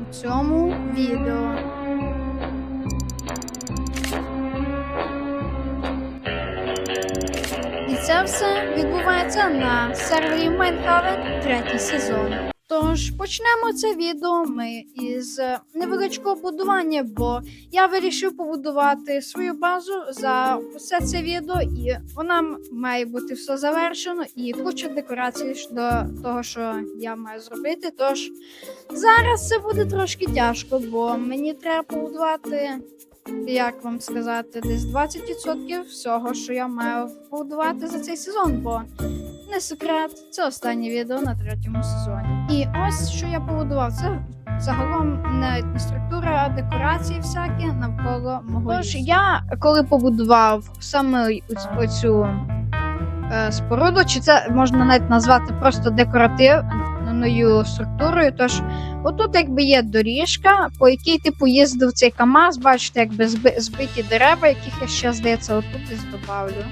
у цьому відео. І це все відбувається на сервері Майнхавен третій сезон. Тож почнемо це відео ми із е, невеличкого будування, бо я вирішив побудувати свою базу за все це відео, і вона має бути все завершено і куча декорацій до того, що я маю зробити. Тож зараз це буде трошки тяжко, бо мені треба побудувати. Як вам сказати, десь 20% всього, що я маю побудувати за цей сезон, бо не секрет, це останнє відео на третьому сезоні. І ось що я побудував. Це загалом не структура, а декорації всякі навколо мого. Тож я коли побудував саме оцю е, споруду, чи це можна навіть назвати просто декоративною структурою. Тож отут якби є доріжка, по якій типу їздив цей КАМАЗ, бачите, якби збиті дерева, яких я ще здається, отут десь добавлю.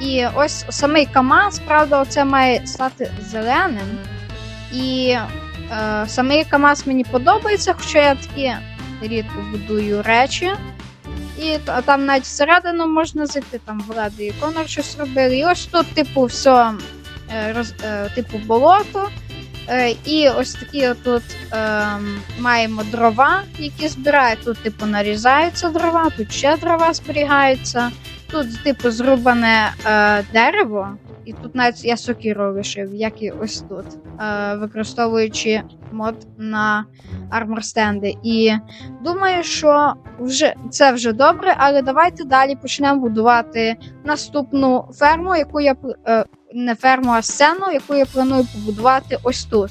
І ось самий КАМАЗ, правда, оце має стати зеленим. І е, самий КАМАЗ мені подобається, хоча я такі рідко будую речі. І там навіть всередину можна зайти, там Влада і Конор щось робили. І ось тут, типу, все роз, е, типу болото. Е, і ось такі тут е, маємо дрова, які збирають. Тут, типу, нарізаються дрова, тут ще дрова зберігаються. Тут, типу, зрубане е, дерево, і тут навіть я сокиру лишив, як і ось тут, е, використовуючи мод на арморстенди. І думаю, що вже це вже добре, але давайте далі почнемо будувати наступну ферму, яку я е, не ферму, а сцену, яку я планую побудувати ось тут.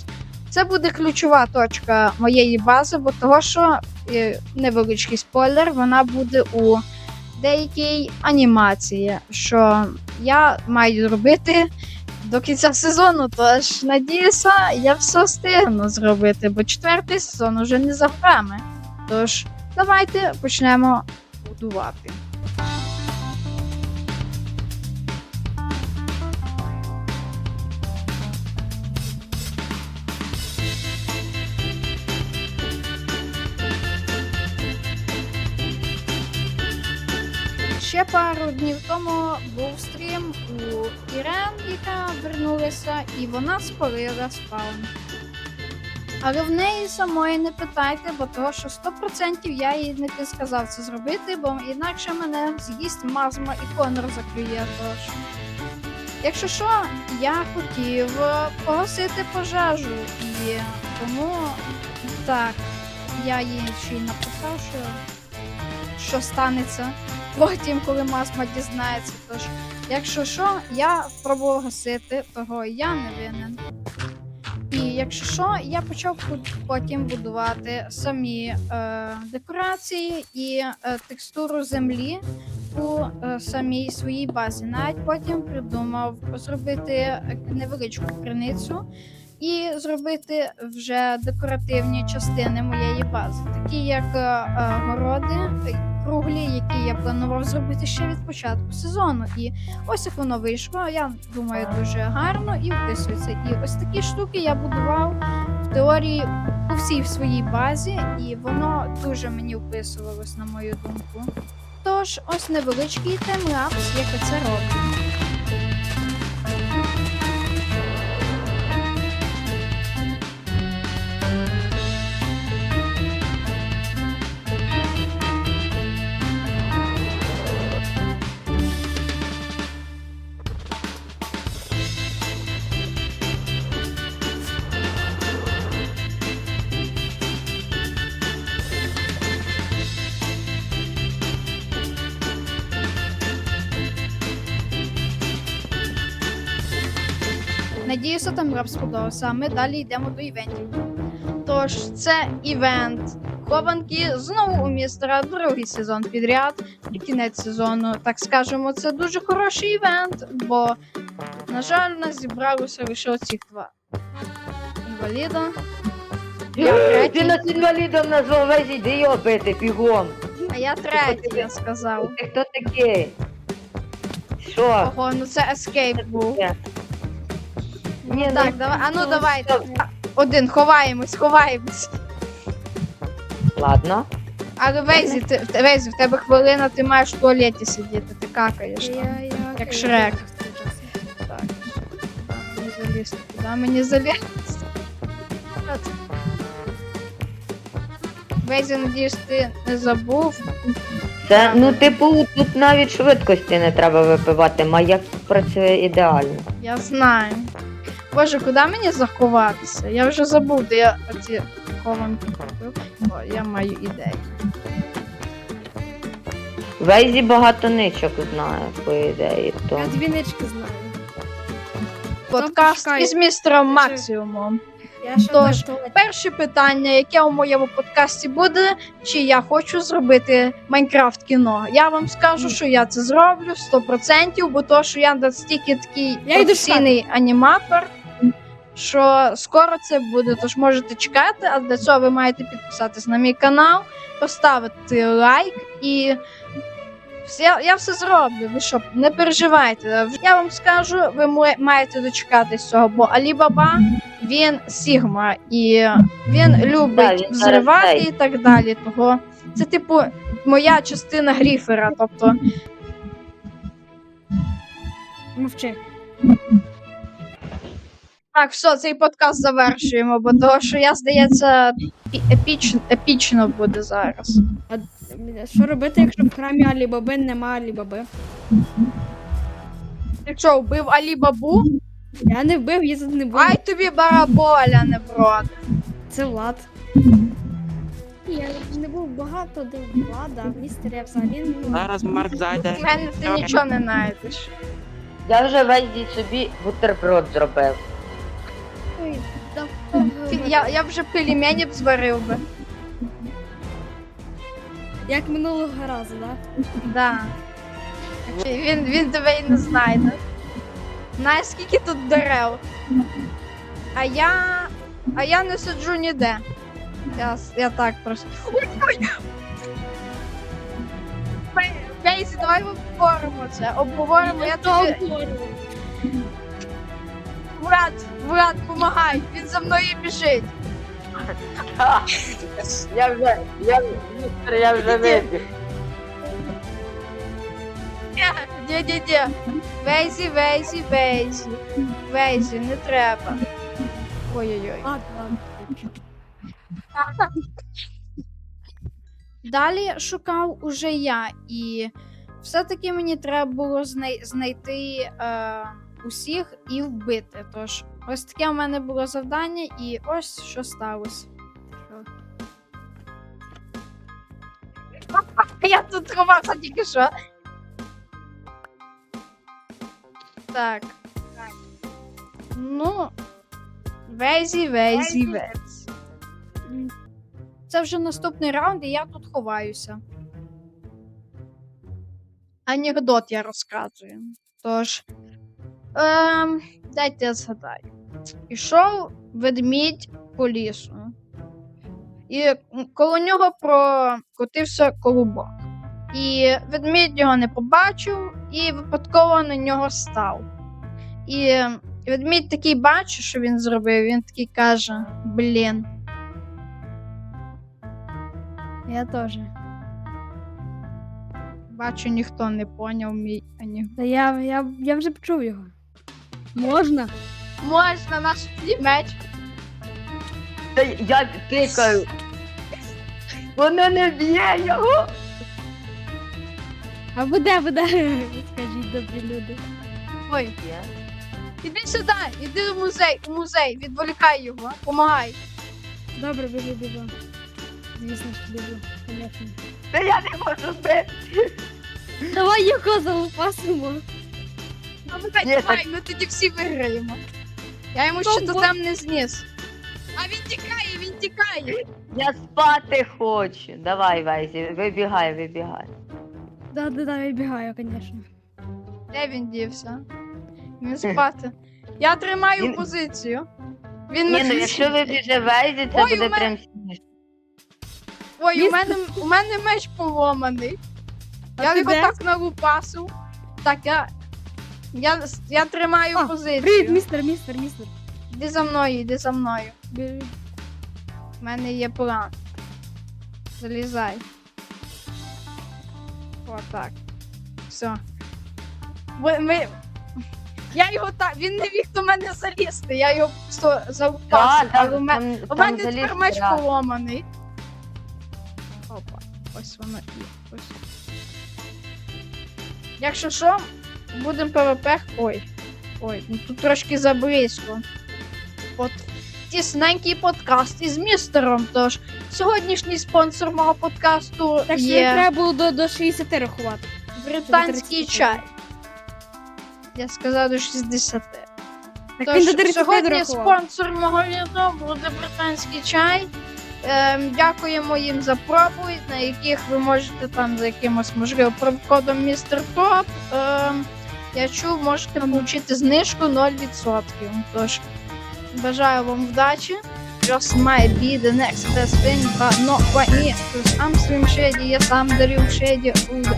Це буде ключова точка моєї бази, бо того, що е, невеличкий спойлер, вона буде у деякій анімації, що я маю робити до кінця сезону. Тож надіюся, я все встигну зробити, бо четвертий сезон уже не за горами. Тож давайте почнемо будувати. Ще пару днів тому був стрім у Ірен, яка вернулася, і вона спалила спаун. Але в неї самої не питайте, бо того, що 100% я їй не підсказав це зробити, бо інакше мене з'їсть мазма і конор заклює. Тож. Якщо що, я хотів е, погасити пожежу, і тому так, я їй ще й написав, що, що станеться потім, коли масма дізнається. Тож, якщо що, я спробував гасити, того я не винен. І якщо що, я почав потім будувати самі е, декорації і е, текстуру землі у е, самій своїй базі. Навіть потім придумав зробити невеличку криницю і зробити вже декоративні частини моєї бази, такі як е, е, городи, круглі, які я планував зробити ще від початку сезону. І ось як воно вийшло. Я думаю, дуже гарно і вписується. І ось такі штуки я будував в теорії у всій своїй базі, і воно дуже мені вписувалось, на мою думку. Тож, ось невеличкий таймлапс, як я це роблю. Надіюся, там раб сподобався. А ми далі йдемо до івентів. Тож, це івент. Хованки знову у містера другий сезон підряд. І кінець сезону, так скажемо, це дуже хороший івент, бо, на жаль, у нас зібралося лише оці два інваліда. Я Ти третій, нас інвалідом назвав весь іди його бити, бігом. а я третій, я сказав. Ти хто такий? Що? Ого, ну це ескейп був. Ні, Так, давай, а ну ну, давайте. Один, ховаємось, ховаємось. Ладно. Але Вейзі, ти, в те- Вейзі, в тебе хвилина, ти маєш в туалеті сидіти, ти какаєш там. Я, я, Як я- Шрек. я- Так. Мені залізти? Куди мені залізти? От. Вейзі, надіюсь, ти не забув. Це, ну, типу, тут навіть швидкості не треба випивати, маяк працює ідеально. Я знаю. Боже, куди мені заховатися? Я вже забув, де я оці хованки купив. О, я маю ідею. Вейзі багато ничок знає, по ідеї. То. Я дві нички знаю. Подкаст із містером. Максимумом. Я ще Тож. Перше питання, яке у моєму подкасті буде, чи я хочу зробити Майнкрафт кіно. Я вам скажу, що я це зроблю 100%, бо то, що я настільки такий Я професійний аніматор, що скоро це буде. Тож можете чекати, а для цього ви маєте підписатись на мій канал, поставити лайк і. Я, я все зроблю. Ви що, не переживайте. Я вам скажу, ви маєте дочекатись цього, бо Алібаба він Сігма, і він любить Да, він взривати цей. і так далі. Того це, типу, моя частина гріфера. Тобто, Мовчи. Так, все, цей подкаст завершуємо, бо того, що я, здається, пі- епіч, епічно буде зараз. А що робити, якщо в храмі Алібаби нема Алібаби? Ти що, вбив Алібабу? Я не вбив, я тут не був. Ай тобі бараболя, не брод. Це Влад. Я не був багато де влада, містер я взагалі ну, Зараз Марк зайде. У мене ти нічого не знайдеш. Я вже Вейзі собі бутерброд зробив. Ой, да, Я, я вже пельменів зварив би. Як минулого разу, да? Да. Він, він тебе і не знайде. Знаєш, скільки тут дерев. А я. А я не сиджу ніде. Я, я так просто. Ой, ой! Фей- Фейзі, давай обговоримо це. Обговоримо, я тобі. Влад, Влад, помагай, він за мною біжить. Я вже, я, містер, я вже вибіг. Ні, ні, ні. Вейзі, Вейзі, Вейзі. Вейзі, не треба. Ой-ой-ой. Далі шукав уже я, і все-таки мені треба було знай- знайти е, усіх і вбити. Тож, ось таке у мене було завдання, і ось що сталося. Я тут ховався тільки що. Так. Ну. Везі, везі, везі. Це вже наступний раунд, і я тут ховаюся. Анекдот я розказую. Тож. Ем, дайте я згадаю. Ішов ведмідь по лісу. І коло нього прокотився колубок. І ведмідь його не побачив і випадково на нього став. І ведмідь такий бачить, що він зробив. Він такий каже: Блін. Я теж. Бачу, ніхто не поняв мій анекдот. Та я, я, я вже почув його. Можна? Можна наш меч. Та я тикаю. Воно не б'є його. А буде, буде. Скажіть, добрі люди. Ой, іди сюди, іди в музей, у музей, відволікай його, помагай. Добре, біжу, біжу. Звісно, що біжу. Конечно. Та я не можу бити. Давай його залупасимо. Ну, давай, Ні, давай, ми тоді всі виграємо. Я йому Том, ще бо- тотем не зніс. А він тікає, він тікає. Я спати хочу. Давай, Вейзі, вибігай, вибігай. Да, да, да, я бігаю, звісно. Де він дівся? Він спати. Я тримаю Він- позицію. Він Ні, ну якщо вибіже Вейзі, це Ой, буде у мене- прям смішно. Ой, у Він- мене, у мене меч поломаний. А я ти його де? так налупасив. Так, я. Я, я тримаю А, позицію. Привіт, містер, містер, містер. Іди за мною, іди за мною. Бі- У мене є план. залізай. Отак. Все. Ви, ми... Я його так. Він не міг до мене залізти, я його просто завпав. Так, але у мене, у мене тепер меч поломаний. Опа, ось воно і ось. Якщо що, будемо ПВП. Ой. Ой, ну тут трошки заблизько. От тісненький подкаст із містером. Тож сьогоднішній спонсор мого подкасту Так що не є треба було до, до 60 рахувати. британський 30 чай. Я сказав до 60. Так Тож, він до 30 сьогодні рахував. спонсор мого відео буде британський чай. Ем, дякуємо їм за пробу, на яких ви можете там за якимось можливо промокодом Містер Топ. Ем, я чув, можете отримати знижку 0%. Тож бажаю вам вдачі. Just might be the next best thing, but not quite me. Cause I'm Slim Shady, yes, I'm the real Shady.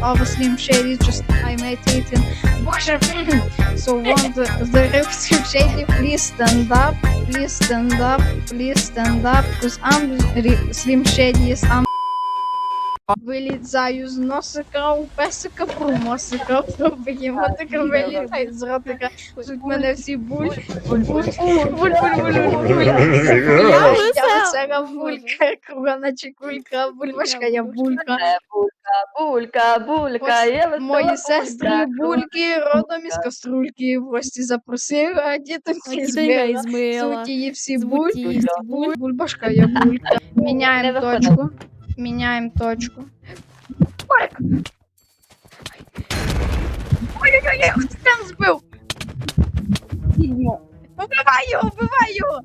All of a Slim Shady, just imitating. Боже, so want the, the real Slim Shady, please stand up, please stand up, please stand up. Cause I'm Slim Shady, yes, I'm Вилізаю з носика у песика промосика, таке вилітають з ротика. Тут мене всі буль. Буль, буль, буль, буль, буль, буль. Я булька, круга кулька, бульбашка, я булька. Булька, булька, є Мої сестри бульки, родом із каструльки, в гості запросили, а Дітей змила. Суть її всі. Буль, бульбашка, я булька. Міняємо точку. Міняємо точку. Марк! Ой-ой-ой, хто там збив? Убивай його, убивай його!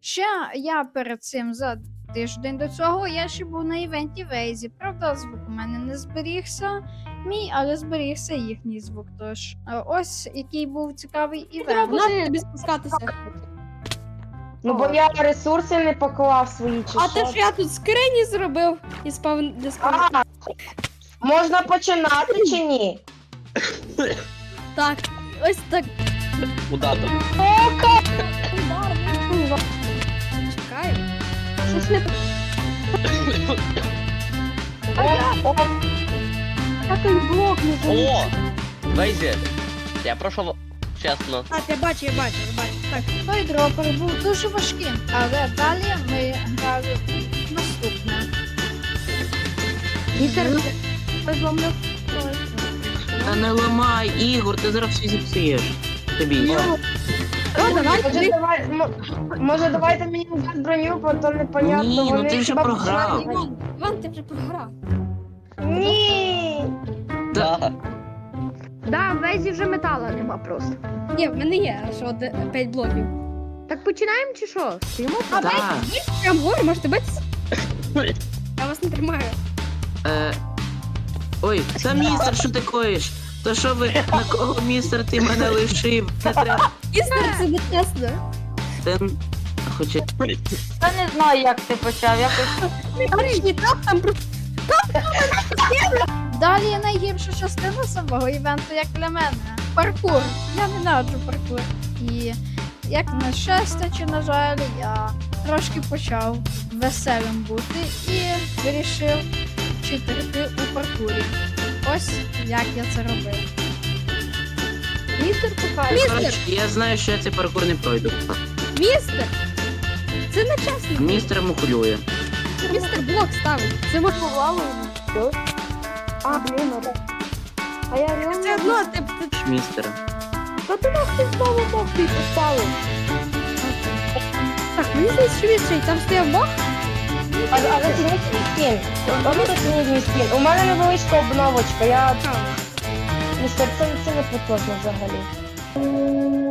Ще я перед цим за тиждень до цього я ще був на івенті Вейзі. Правда, звук у мене не зберігся мій, але зберігся їхній звук. Тож е, ось який був цікавий івент. Вона тобі спускатися. Ну бо я ресурси не поклав свої чи А що. те, що я тут скрині зробив і спав де спав. А, можна починати чи ні? Так, ось так. Куда там? Чекаю. Щось не О, о. Такий блок не О! Вейзі, я прошу чесно. А, я бачу, я бачу, я бачу. Так, Той дропер був дуже важким, але далі ми грали наступне. Вітер розломив. Та не ламай, Ігор, ти зараз все зіпсуєш. Тобі. О, давай, Може, давай, м- може давайте мені назад броню, бо то непонятно. Ні, ну Вони ти вже хіба програв. Іван, Іван, ти вже програв. Ні. Да. Да, в везі вже метала нема просто. Ні, в мене є аж от 5 блоків. Так починаємо чи що? Стоїмо? Так. Прям говорю, можете битися? Я вас не тримаю. Е... Ой, це містер, що ти коїш? То що ви, на кого містер ти мене лишив? Не треба. Містер, це не чесно. Ти... Хоча... Та не знаю, як ти почав. Аришні, так там просто Далі найгірша частина самого івенту, як для мене. Паркур. Я ненавиджу паркур. І як на щастя чи на жаль, я трошки почав веселим бути і вирішив читерити у паркурі. Ось як я це робив. Містер. Містер, Коротше, я знаю, що я цей паркур не пройду. містер. Це не чесно. Містер мухлює. Містер блок ставить. Це можна А, блін, ну. А я реально... Це одно, ти, ти Містера. Та ти нахуй знову мог ти поставив. Так, мені здається, що він ще й там стояв бог. А, а зацініть мій скін. Вони зацініть мій скін. У мене невеличка обновочка. Я... Містер, це, це не прикольно взагалі.